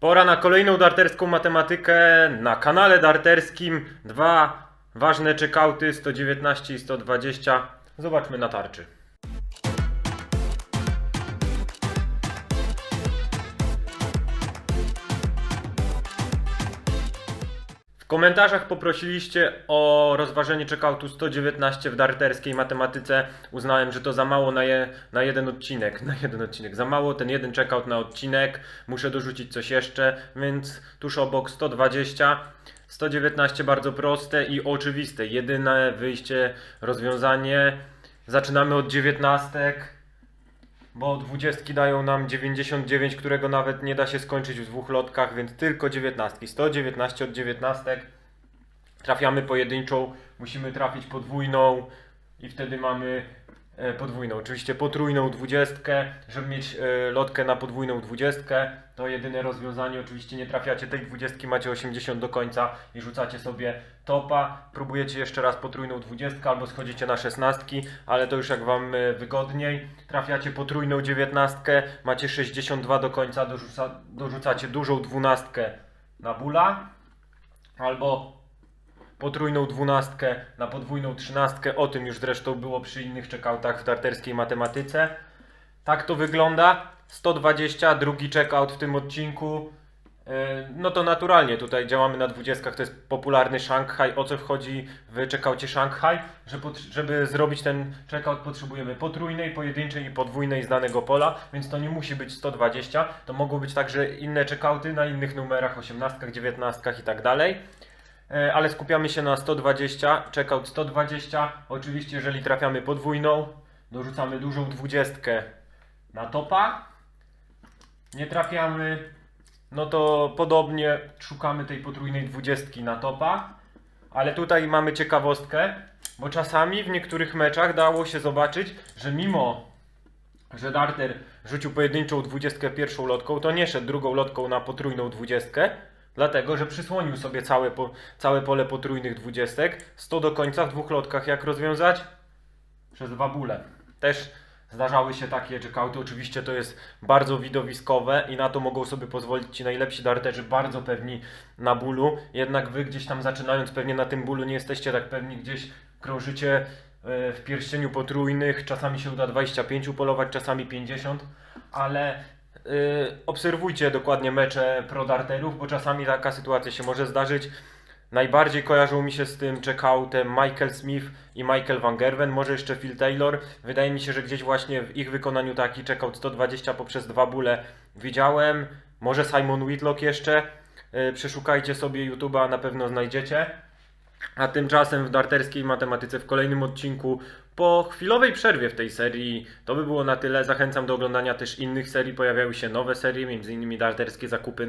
Pora na kolejną darterską matematykę na kanale darterskim. Dwa ważne checkouty 119 i 120. Zobaczmy na tarczy. Komentarzach poprosiliście o rozważenie checkoutu 119 w darterskiej matematyce. Uznałem, że to za mało na, je, na jeden odcinek. Na jeden odcinek. Za mało ten jeden checkout na odcinek. Muszę dorzucić coś jeszcze, więc tuż obok 120. 119 bardzo proste i oczywiste. Jedyne wyjście, rozwiązanie. Zaczynamy od dziewiętnastek. Bo dwudziestki dają nam 99, którego nawet nie da się skończyć w dwóch lotkach, więc tylko 19. 119 od 19. Trafiamy pojedynczą, musimy trafić podwójną i wtedy mamy podwójną. Oczywiście potrójną dwudziestkę, żeby mieć e, lotkę na podwójną dwudziestkę. To jedyne rozwiązanie. Oczywiście nie trafiacie tej dwudziestki, macie 80 do końca i rzucacie sobie topa. Próbujecie jeszcze raz potrójną dwudziestkę albo schodzicie na szesnastki, ale to już jak wam e, wygodniej. Trafiacie potrójną dziewiętnastkę, macie 62 do końca, dorzuca, dorzucacie dużą dwunastkę na bula albo potrójną dwunastkę na podwójną trzynastkę. O tym już zresztą było przy innych checkoutach w darterskiej matematyce. Tak to wygląda. 120, drugi checkout w tym odcinku. Yy, No to naturalnie tutaj działamy na 20, to jest popularny Shanghai. O co wchodzi w checkoutie Shanghai? Że żeby zrobić ten checkout potrzebujemy potrójnej, pojedynczej i podwójnej z danego pola, więc to nie musi być 120. To mogą być także inne checkouty na innych numerach, 18, 19 i tak dalej. E, ale skupiamy się na 120, checkout 120. Oczywiście, jeżeli trafiamy podwójną, dorzucamy dużą dwudziestkę na topa. Nie trafiamy, no to podobnie szukamy tej potrójnej dwudziestki na topa. Ale tutaj mamy ciekawostkę, bo czasami w niektórych meczach dało się zobaczyć, że mimo że Darter rzucił pojedynczą dwudziestkę pierwszą lotką, to nie szedł drugą lotką na potrójną dwudziestkę, dlatego że przysłonił sobie całe, po, całe pole potrójnych dwudziestek. 100 do końca w dwóch lotkach jak rozwiązać? Przez dwa bóle. Też zdarzały się takie checkouty, oczywiście to jest bardzo widowiskowe i na to mogą sobie pozwolić ci najlepsi darterzy, bardzo pewni na bólu, jednak wy gdzieś tam zaczynając pewnie na tym bólu nie jesteście tak pewni, gdzieś krążycie e, w pierścieniu potrójnych, czasami się uda 25 polować, czasami 50, ale obserwujcie dokładnie mecze pro darterów, bo czasami taka sytuacja się może zdarzyć. Najbardziej kojarzą mi się z tym checkoutem Michael Smith i Michael Van Gerwen, może jeszcze Phil Taylor. Wydaje mi się, że gdzieś właśnie w ich wykonaniu taki checkout 120 poprzez dwa bóle widziałem. Może Simon Whitlock jeszcze. Y, Przeszukajcie sobie YouTube'a, na pewno znajdziecie. A tymczasem w darterskiej matematyce w kolejnym odcinku po chwilowej przerwie w tej serii to by było na tyle. Zachęcam do oglądania też innych serii. Pojawiają się nowe serie, m.in. darterskie zakupy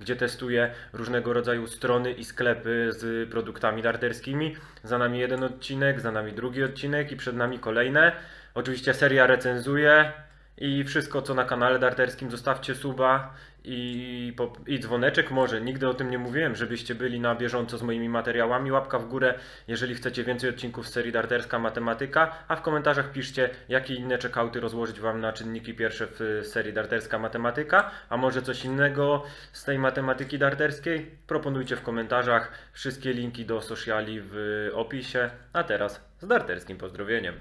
gdzie testuję różnego rodzaju strony i sklepy z produktami darterskimi. Za nami jeden odcinek, za nami drugi odcinek i przed nami kolejne. Oczywiście seria recenzuje i wszystko co na kanale darterskim zostawcie suba i, i dzwoneczek może. Nigdy o tym nie mówiłem, żebyście byli na bieżąco z moimi materiałami. Łapka w górę, jeżeli chcecie więcej odcinków z serii Darterska Matematyka, a w komentarzach piszcie, jakie inne checkouty rozłożyć Wam na czynniki pierwsze w serii Darterska Matematyka, a może coś innego z tej matematyki darterskiej? Proponujcie w komentarzach. Wszystkie linki do sociali w opisie. A teraz z darterskim pozdrowieniem.